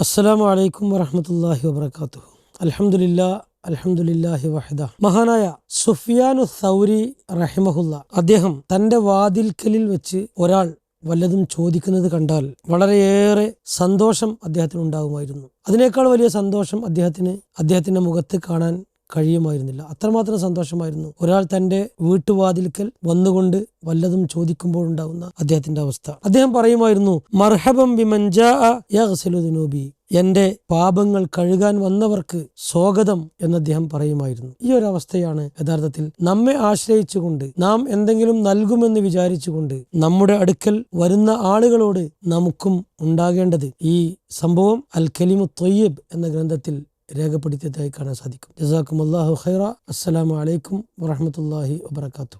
അസ്സലാമു വലൈക്കും വറഹമത്തല്ലാഹി വബർക്കാത്തു അലഹമുല്ല അലഹമുല്ലാഹി വഹദ. മഹാനായ സുഫിയാനു സൗരി റഹിമഹുല്ല അദ്ദേഹം തന്റെ വാതിൽക്കലിൽ വെച്ച് ഒരാൾ വല്ലതും ചോദിക്കുന്നത് കണ്ടാൽ വളരെയേറെ സന്തോഷം അദ്ദേഹത്തിന് ഉണ്ടാകുമായിരുന്നു അതിനേക്കാൾ വലിയ സന്തോഷം അദ്ദേഹത്തിന് അദ്ദേഹത്തിന്റെ മുഖത്ത് കാണാൻ കഴിയുമായിരുന്നില്ല. അത്രമാത്രം സന്തോഷമായിരുന്നു. ഒരാൾ തന്റെ വീട്ടുവാതിൽക്കൽ വന്നുകൊണ്ട് വല്ലതും ചോദിക്കുമ്പോൾ ഉണ്ടാകുന്ന അദ്ദേഹത്തിന്റെ അവസ്ഥ. അദ്ദേഹം പറയുമായിരുന്നു മർഹബം ബിമൻജാബി എന്റെ പാപങ്ങൾ കഴുകാൻ വന്നവർക്ക് സ്വാഗതം എന്ന് അദ്ദേഹം പറയുമായിരുന്നു. ഈ ഒരു അവസ്ഥയാണ് യഥാർത്ഥത്തിൽ നമ്മെ ആശ്രയിച്ചുകൊണ്ട് നാം എന്തെങ്കിലും നൽകുമെന്ന് വിചാരിച്ചുകൊണ്ട് നമ്മുടെ അടുക്കൽ വരുന്ന ആളുകളോട് നമുക്കും ഉണ്ടാകേണ്ടത് ഈ സംഭവം അൽ കലിമു തൊയ്യബ് എന്ന ഗ്രന്ഥത്തിൽ രേഖപ്പെടുത്തിയതായി കാണാൻ സാധിക്കും ജസാക്കും അള്ളാഹു ഖൈറ അസ്സലാമു അലൈക്കും വറഹമത്തല്ലാഹി വബർക്കാത്തു